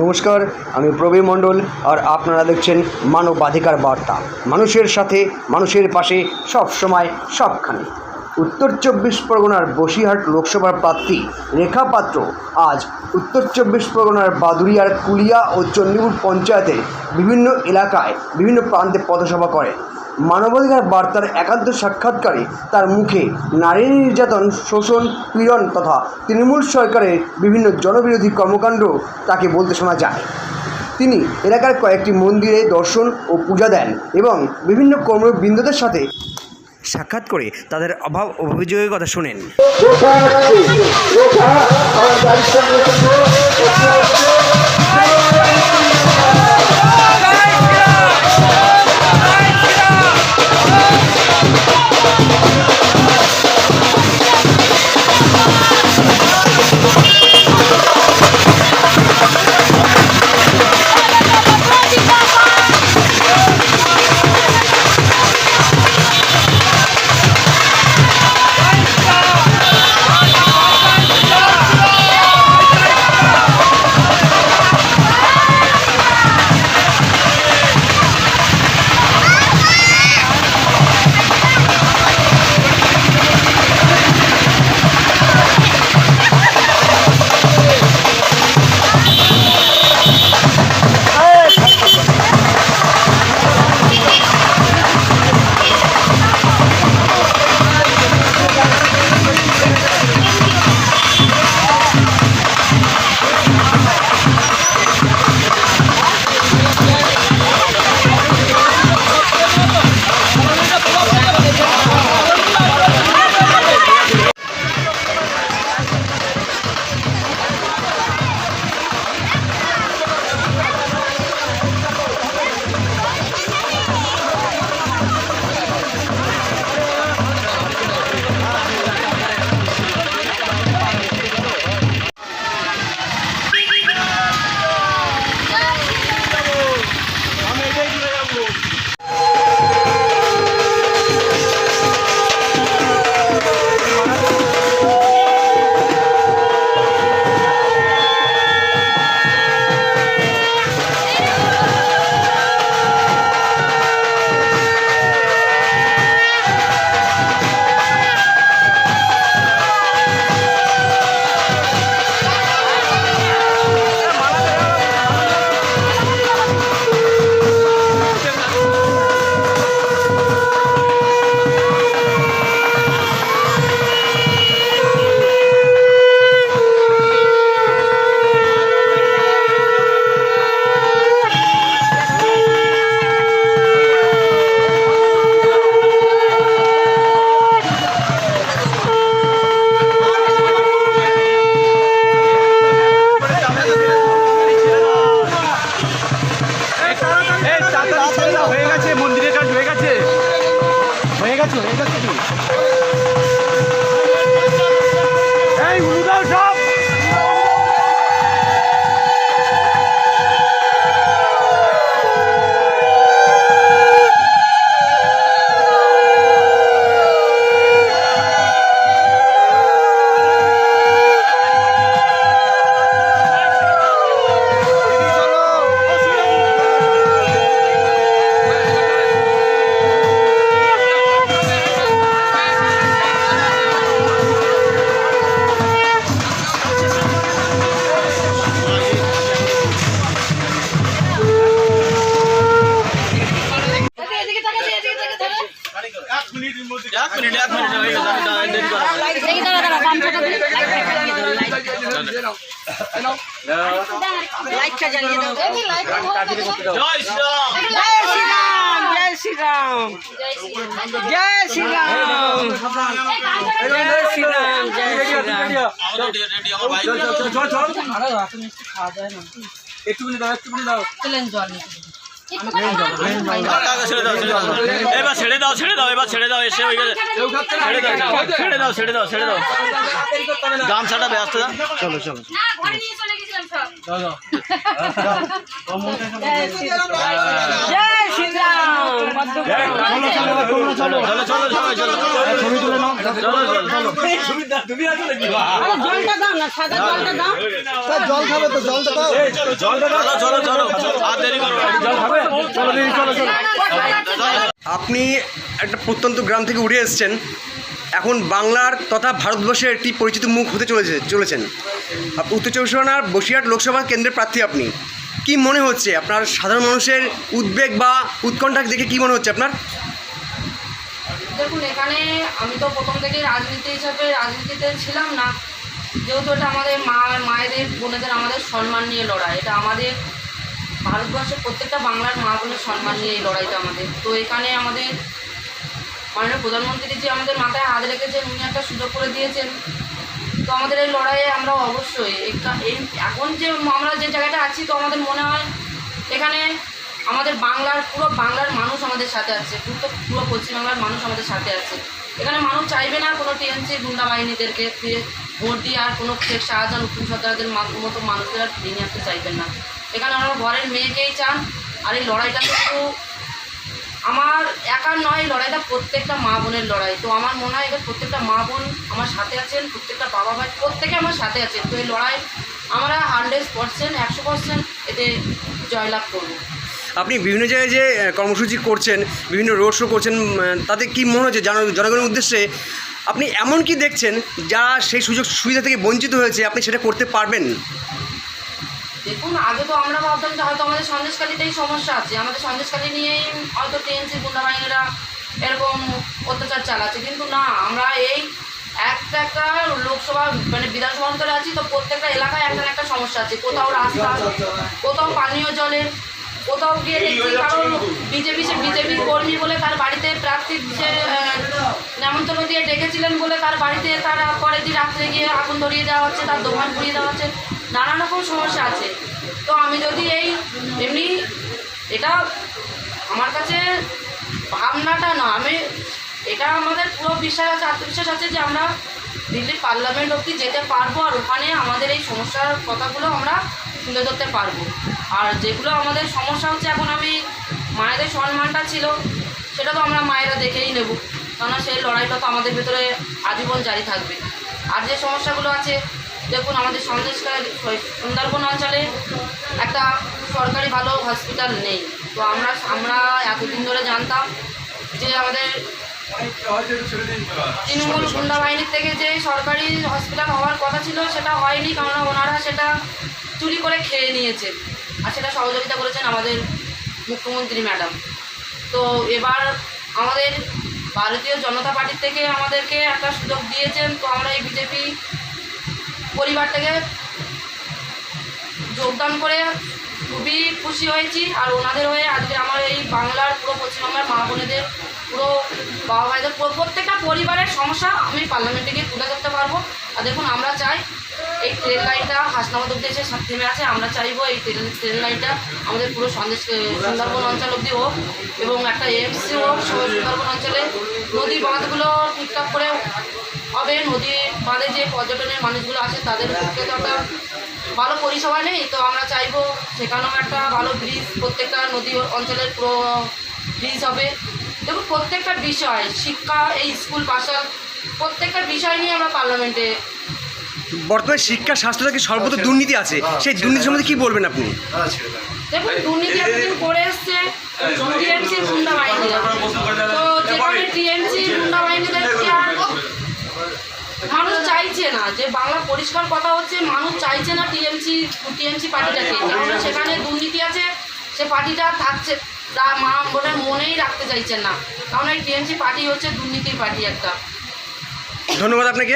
নমস্কার, আমি প্রবীর মণ্ডল আর আপনারা দেখছেন মানবাধিকার বার্তা। মানুষের সাথে, মানুষের পাশে সব সময় সবখানে। উত্তর চব্বিশ পরগনার বসিরহাট লোকসভার প্রার্থী রেখা পাত্র আজ উত্তর চব্বিশ পরগনার বাদুরিয়ার কুলিয়া ও চণ্ডীপুর পঞ্চায়েতের বিভিন্ন এলাকায়, বিভিন্ন প্রান্তে পথসভা করেন। মানবাধিকার বার্তার একান্ত সাক্ষাৎকারে তার মুখে নারী নির্যাতন, শোষণ, পীড়ন তথা তৃণমূল সরকারের বিভিন্ন জনবিরোধী কর্মকাণ্ড তাকে বলতে শোনা যায়। তিনি এলাকার কয়েকটি মন্দিরে দর্শন ও পূজা দেন এবং বিভিন্ন কর্মবৃন্দদের সাথে সাক্ষাৎ করে তাদের অভাব অভিযোগের কথা শোনেন। লাইটটা জ্বালিয়ে দাও জয় শ্রীরাম জয় শ্রীরাম। জয় শ্রীরাম। জয় শ্রীরাম জয় শ্রীরাম জয় শ্রীরাম আমাদের রেডি আমার ভাই একটুখানি দাও একটুখানি দাও জল ছেড়ে দাও এবার ছেড়ে দাও ছেড়ে দাও এবার ছেড়ে দাও। এসে হয়ে গেছে ছেড়ে দাও ছেড়ে দাও ছেড়ে দাও। ছেড়ে দাও গামছাটা ব্যস্ত দাও চলো চলো জল খাবে তো দাও আপনি একটা প্রত্যন্ত গ্রাম থেকে উঠে এসেছেন। এখন বাংলার তথা ভারতবর্ষের একটি পরিচিত মুখ হতে চলেছে, চলেছেন। উত্তর চব্বিশ পরগনার বসিরহাট লোকসভা কেন্দ্রের প্রার্থী আপনি। কি মনে হচ্ছে? আপনার সাধারণ মানুষের উদ্বেগ বা উৎকণ্ঠা দেখে কি মনে হচ্ছে আপনার? দেখুন, এখানে আমি তো প্রথম থেকে রাজনীতি হিসাবে রাজনীতিতে ছিলাম না। যেহেতু এটা আমাদের মা মায়েদের, বোনেদের আমাদের সম্মান নিয়ে লড়াই। এটা আমাদের ভারতবর্ষের প্রত্যেকটা বাংলার মা বোনের সম্মান নিয়ে লড়াইটা আমাদের। তো এখানে আমাদের মাননীয় প্রধানমন্ত্রী যে আমাদের মাথায় হাত রেখেছেন, উনি একটা সুযোগ করে দিয়েছেন। তো আমাদের এই লড়াইয়ে আমরা অবশ্যই এই এখন যে আমরা যে জায়গাটা আছি, তো আমাদের মনে হয় এখানে আমাদের বাংলার, পুরো বাংলার মানুষ আমাদের সাথে আছে, পুরো পুরো পশ্চিমবাংলার মানুষ আমাদের সাথে আছে। এখানে মানুষ চাইবে না কোনো টিএনসি গুন্ডা বাহিনীদেরকে ফিরে ভোট দিয়ে আর কোনো শেখ শাহজাহান উত্তম সরকারদের মতো মানুষের আর ফিরিয়ে আসতে চাইবেন না। এখানে আমরা ঘরের মেয়েকেই চান, আর এই লড়াইটা কিন্তু আমার একার নয়, লড়াইটা প্রত্যেকটা মা বোনের লড়াই। তো আমার মনে হয় এবার প্রত্যেকটা মা বোন আমার সাথে আছেন, প্রত্যেকটা বাবা ভাই প্রত্যেকে আমার সাথে আছেন। তো এই লড়াই আমরা হান্ড্রেড পার্সেন্ট একশো পার্সেন্ট এতে জয়লাভ করব। আপনি বিভিন্ন জায়গায় যে কর্মসূচি করছেন, বিভিন্ন রোড শো করছেন তাতে কি মনে হচ্ছে জন- জনগণের উদ্দেশ্যে আপনি এমন কি দেখছেন যারা সেই সুযোগ সুবিধা থেকে বঞ্চিত হয়েছে? আপনি সেটা করতে পারবেন? দেখুন, আগে তো আমরা ভাবতাম যে হয়তো আমাদের সন্দেশকালীতেই সমস্যা আছে। আমাদের সন্দেশকালী নিয়েই হয়তো টিএনসি গুন্ডা বাহিনীরা এরকম অত্যাচার চালাচ্ছে। কিন্তু না, আমরা এই একটা একটা লোকসভা মানে বিধানসভা অঞ্চলে আছি তো প্রত্যেকটা এলাকায় একটা একটা সমস্যা আছে। কোথাও রাস্তা, কোথাও পানীয় জলের কোথাও গিয়ে দেখছি কারণ বিজেপি, সে বিজেপি কর্মী বলে তার বাড়িতে প্রার্থী সে নেমন্তন্ন দিয়ে ডেকেছিলেন বলে তার বাড়িতে তার পরের দিন রাত্রে গিয়ে আগুন ধরিয়ে দেওয়া হচ্ছে, তার দোকান পুড়িয়ে দেওয়া হচ্ছে। নানান রকম সমস্যা আছে। তো আমি যদি এই এমনি এটা আমার কাছে ভাবনাটা না, আমি এটা আমাদের পুরো বিশ্বাস আছে আত্মবিশ্বাস আছে যে আমরা দিল্লির পার্লামেন্ট অব্দি যেতে পারব আর ওখানে আমাদের এই সমস্যার কথাগুলো আমরা তুলে ধরতে পারব। আর যেগুলো আমাদের সমস্যা হচ্ছে, এখন আমি মায়েদের সম্মানটা ছিল, সেটা তো আমরা মায়েরা দেখেই নেব। কেননা সেই লড়াইটা তো আমাদের ভেতরে আজীবন জারি থাকবে। আর যে সমস্যাগুলো আছে দেখুন, আমাদের সন্দেশকার সুন্দরবন অঞ্চলে একটা সরকারি ভালো হসপিটাল নেই। তো আমরা আমরা এতদিন ধরে জানতাম যে আমাদের তৃণমূল গুন্ডা বাহিনীর থেকে যে সরকারি হসপিটাল হওয়ার কথা ছিল, সেটা হয়নি কারণ ওনারা সেটা চুরি করে খেয়ে নিয়েছে আর সেটা সহযোগিতা করেছেন আমাদের মুখ্যমন্ত্রী ম্যাডাম। তো এবার আমাদের ভারতীয় জনতা পার্টির থেকে আমাদেরকে একটা সুযোগ দিয়েছেন। তো আমরা এই বিজেপি পরিবারটাকে যোগদান করে খুবই খুশি হয়েছি আর ওনাদের হয়ে আজকে আমার এই বাংলার পুরো পশ্চিমবাংলার মা বোনেদের, পুরো বাবা ভাইদের, পুরো প্রত্যেকটা পরিবারের সমস্যা আমি পার্লামেন্টে গিয়ে তুলে ধরতে পারব। আর দেখুন, আমরা চাই এই ট্রেন লাইনটা হাসনাবাদ অব্দি এসে থেমে আছে, আমরা চাইব এই ট্রেন ট্রেন লাইনটা আমাদের পুরো সন্দেশ সুন্দরবন অঞ্চল অব্দি হোক এবং একটা এমসি হোক সুন্দরবন অঞ্চলে নদী বাঁধগুলো ঠিকঠাক করে হবে, নদী বাঁধে যে পর্যটনের মানুষগুলো আছে তাদের পক্ষে তো একটা ভালো পরিষেবা নেই। তো আমরা চাইব সেখানেও একটা ভালো ব্রিজ প্রত্যেকটা নদী অঞ্চলের পুরো ব্রিজ হবে। দেখুন প্রত্যেকটা বিষয় শিক্ষা এই স্কুল পাশাল প্রত্যেকটা বিষয় নিয়ে আমরা পার্লামেন্টে বর্তমানে শিক্ষা স্বাস্থ্য থেকে সর্বত্র দুর্নীতি আছে। সেই দুর্নীতি সম্বন্ধে কী বলবেন আপনি? দেখুন দুর্নীতি এতদিন করে এসছে টিএমসি গুন্ডা বাহিনীরা তো যেখানে টিএমসি গুন্ডা মানুষ চাইছে না যে বাংলা পরিষ্কার কথা হচ্ছে মানুষ চাইছে না টিএমসি টিএমসি পার্টিটাকে। কারণ সেখানে দুর্নীতি আছে সে পার্টিটা থাকছে। তা মা বলে মনেই রাখতে চাইছেন না। কারণ এই টিএমসি পার্টি হচ্ছে দুর্নীতির পার্টি একটা। ধন্যবাদ আপনাকে।